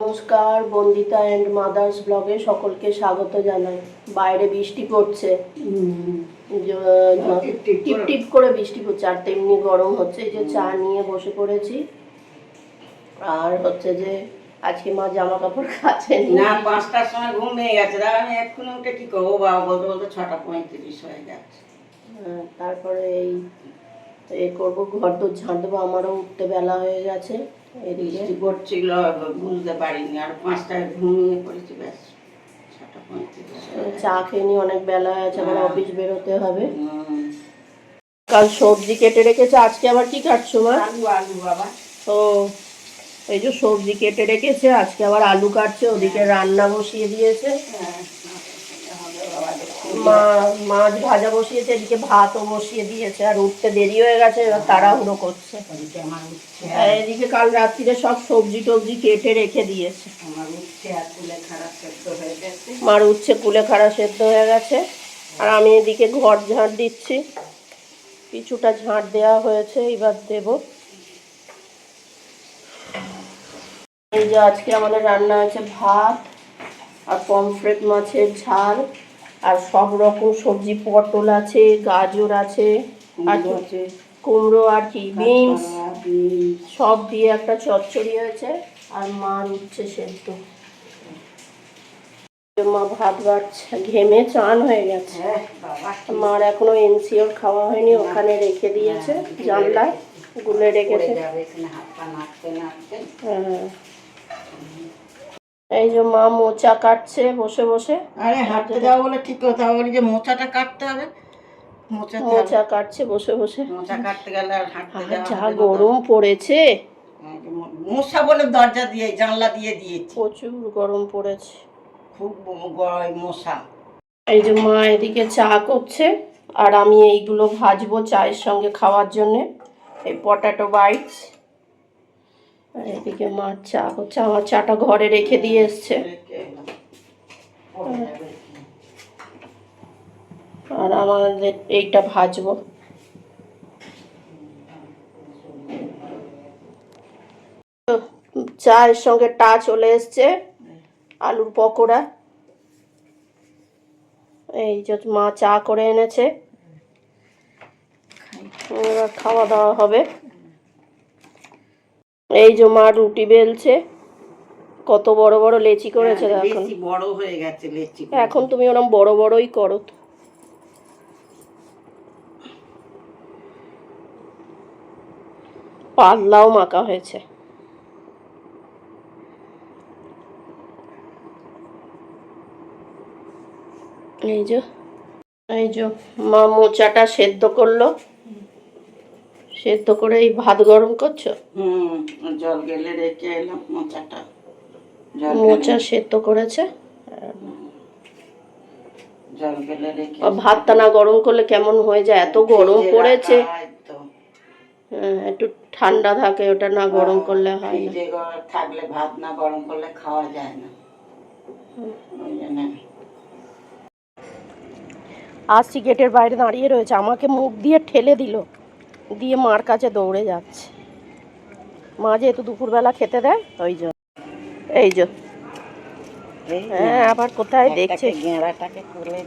নমস্কার Bandita and mother's ব্লগে সকলকে স্বাগত জানাই। বাইরে বৃষ্টি পড়ছে। টিপ টিপ করে। বৃষ্টি পড়ছে আর তেমনি গরম হচ্ছে। এই যে চা নিয়ে বসে পড়েছি। আর হচ্ছে যে আজকে মা জামা কাপড় কাচেনি। না পাঁচটার সময় ঘুম ভেঙে গেছে। দাদা আমি এক্ষুনি উঠে কি করব বাবা? বলতে বলতে ছটা পঁয়ত্রিশ হয়ে যাচ্ছে হ্যাঁ, তারপরে এই এ করব ঘর তো ঝাঁট দেবো। আমারও উঠতে বেলা হয়ে গেছে। এদিকে পড়ছিল বুঝতে পারিনি আর পাঁচটায় ঘুমিয়ে পড়েছি ব্যাস। চা খেয়ে নিয়ে অনেক বেলা আছে আবার হ্যাঁ। অফিস বেরোতে হবে কাল সবজি কেটে রেখেছে আজকে আবার কি কাটছো মা আলু আলু বাবা ও এই যে সবজি কেটে রেখেছে আজকে আবার আলু কাটছে ওদিকে রান্না বসিয়ে দিয়েছে হ্যাঁ। মা মাছ ভাজা বসিয়েছে এদিকে ভাতও বসিয়ে দিয়েছে আর উঠতে দেরি হয়ে গেছে এবার তাড়াহুড়ো করছে। আর এদিকে কাল রাত্রিরে সব সবজি টবজি কেটে রেখে দিয়েছে। হয়ে মার উচ্ছে কুলে খাড়া সেদ্ধ হয়ে গেছে। আর আমি এদিকে ঘর ঝাঁট দিচ্ছি। কিছুটা ঝাঁট দেওয়া হয়েছে এবার দেব। এই যে আজকে আমাদের রান্না হয়েছে ভাত আর পমফ্রেট মাছের ঝাল। আর সব রকম সবজি পটল আছে গাজর আছে আর কুমড়ো আছে। কুমড়ো আর কি বিনস। সব দিয়ে একটা চচ্চড়ি হয়েছে আর মার উচ্ছে সেদ্ধ। মা ভাত বাড়ছে ঘেমে চান হয়ে গেছে। হ্যাঁ মার এখনও এনসিওর খাওয়া হয়নি ওখানে রেখে দিয়েছে জানলায় গুলে রেখেছে। হ্যাঁ। এই যে মা মোচা কাটছে বসে বসে। আরে হাঁটতে যাব বলে ঠিক কথা বলি যে মোচাটা কাটতে হবে। মোচা মোচা কাটছে বসে বসে। মোচা কাটতে গেলে আর হাঁটতে যা গরম পড়েছে। মশা বলে দরজা দিয়ে জানলা দিয়ে দিয়েছি। প্রচুর গরম পড়েছে। খুব গরম মশা এই যে মা এদিকে চা করছে আর আমি এইগুলো ভাজবো চায়ের সঙ্গে খাওয়ার জন্যে। এই পটাটো বাইটস। আর এদিকে মা চা করছে আমার চাটা ঘরে রেখে দিয়ে এসছে। আর আমাদের এইটা ভাজবো। চায়ের সঙ্গে টা চলে এসছে আলুর পকোড়া। এই যে মা চা করে এনেছে। এবার খাওয়া দাওয়া হবে। এই যে মা রুটি বেলছে কত বড় বড় লেচি করেছে হ্যাঁ, এখন বেশি বড় হয়ে গেছে লেচি এখন তুমি ওরম বড় বড়ই করো। তো। পাতলাও মাখা হয়েছে। এই যে এই যে মা মোচাটা সেদ্ধ করল। সেদ্ধ করে এই ভাত গরম করছ? হুম জল গেলে রেখে এলাম মোচাটা। মোচা সেদ্ধ করেছে? জল গেলে রেখে ভাতটা না গরম করলে কেমন হয়ে যায়? এত গরম পড়েছে। হয় একটু ঠান্ডা থাকে ওটা না গরম করলে হয় না। থাকলে ভাত না গরম করলে খাওয়া যায় না। আসছি গেটের বাইরে দাঁড়িয়ে রয়েছে আমাকে মুখ দিয়ে ঠেলে দিল। দিয়ে মার কাছে দৌড়ে যাচ্ছে। মা যেহেতু দুপুরবেলা খেতে দেয় ওই জন্য এই যে। হ্যাঁ আবার কোথায় দেখছে? গেঁড়াটাকে তুলে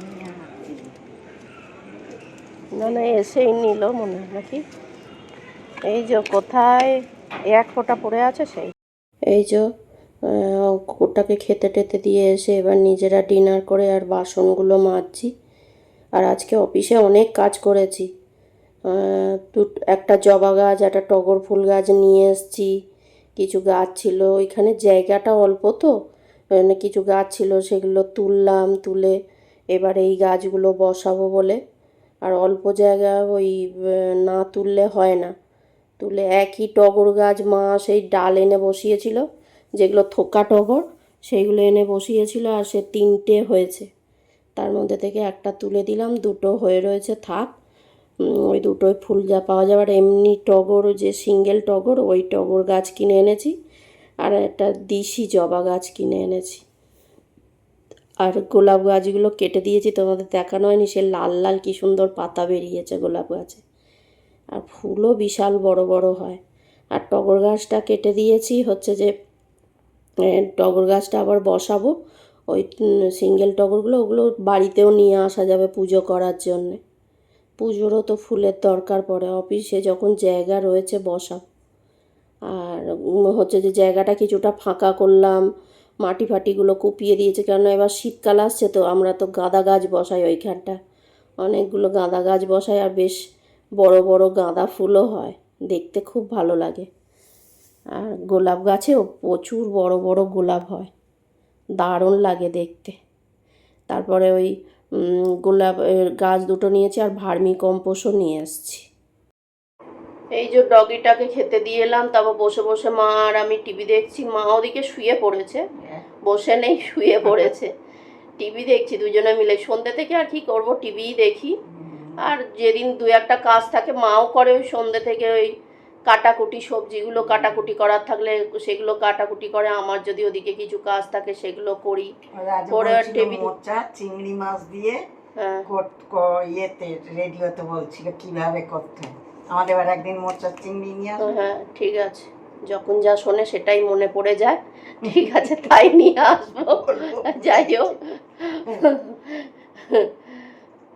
না না এসেই নিল মনে হয় নাকি? এই যে কোথায়? এক ফোঁটা পড়ে আছে সেই। এই যে ওটাকে খেতে টেতে দিয়ে এসে এবার নিজেরা ডিনার করে আর বাসনগুলো মাজছি। আর আজকে অফিসে অনেক কাজ করেছি। একটা জবা গাছ, একটা টগর ফুল গাছ নিয়ে এসেছি। কিছু গাছ ছিল। ওইখানে জায়গাটা অল্প তো। ওখানে কিছু গাছ ছিল, সেগুলো তুললাম, তুলে এবার এই গাছগুলো বসাবো বলে। আর অল্প জায়গা ওই না তুললে হয় না। তুলে একই টগর গাছ মা সেই ডাল এনে বসিয়েছিল, যেগুলো থোকা টগর, সেইগুলো এনে বসিয়েছিল আর সে তিনটে হয়েছে। তার মধ্যে থেকে একটা তুলে দিলাম, দুটো হয়ে রয়েছে, থাক। ওই দুটোই ফুল যা পাওয়া যাবে। আর এমনি টগর যে সিঙ্গেল টগর, ওই টগর গাছ কিনে এনেছি। আর একটা দিশি জবা গাছ কিনে এনেছি। আর গোলাপ গাছগুলো কেটে দিয়েছি, তোমাদের দেখানো হয়নি, সে লাল লাল কি সুন্দর পাতা বেরিয়েছে গোলাপ গাছে। আর ফুলও বিশাল বড় বড় হয়। আর টগর গাছটা কেটে দিয়েছি, হচ্ছে যে টগর গাছটা আবার বসাবো। ওই সিঙ্গেল টগরগুলো, ওগুলো বাড়িতেও নিয়ে আসা যাবে পুজো করার জন্যে। পুজোরও তো ফুলের দরকার পড়ে অফিসে যখন জায়গা রয়েছে বসা। আর হচ্ছে যে জায়গাটা কিছুটা ফাঁকা করলাম, মাটি ফাটিগুলো কুপিয়ে দিয়েছে, কেননা এবার শীতকাল আসছে তো আমরা তো গাঁদা গাছ বসাই ওইখানটা। অনেকগুলো গাঁদা গাছ বসাই আর বেশ বড় বড় গাঁদা ফুলও হয়, দেখতে খুব ভালো লাগে। আর গোলাপ গাছেও প্রচুর বড় বড় গোলাপ হয়, দারুণ লাগে দেখতে। তারপরে ওই গোলাপ গাছ দুটো নিয়েছি আর ভার্মি কম্পোস্টও নিয়ে এসেছি। এই যে ডগিটাকে খেতে দিয়ে এলাম তারপর বসে বসে মা আর আমি টিভি দেখছি। মা ওদিকে শুয়ে পড়েছে। বসে নেই, শুয়ে পড়েছে। টিভি দেখছি, দুজনে মিলে। সন্ধ্যে থেকে আর কি করব? টিভিই দেখি। আর যেদিন দু একটা কাজ থাকে, মাও করে ওই সন্ধ্যে থেকে ওই কাটাকুটি সবজিগুলো কাটাকুটি করার থাকলে সেগুলো কাটাকুটি করে আমার যদি ওদিকে কিছু কাজ থাকে সেগুলো করি। পরে আর টেবিল- চিংড়ি মাছ দিয়ে হ্যাঁ। ইয়েতে রেডিওতে বলছিল কীভাবে করতে আমাদের এবার একদিন মোচা চিংড়ি নিয়ে হ্যাঁ ঠিক আছে। যখন যা শোনে সেটাই মনে পড়ে যায়। ঠিক আছে তাই নিয়ে আসব। যাই হোক।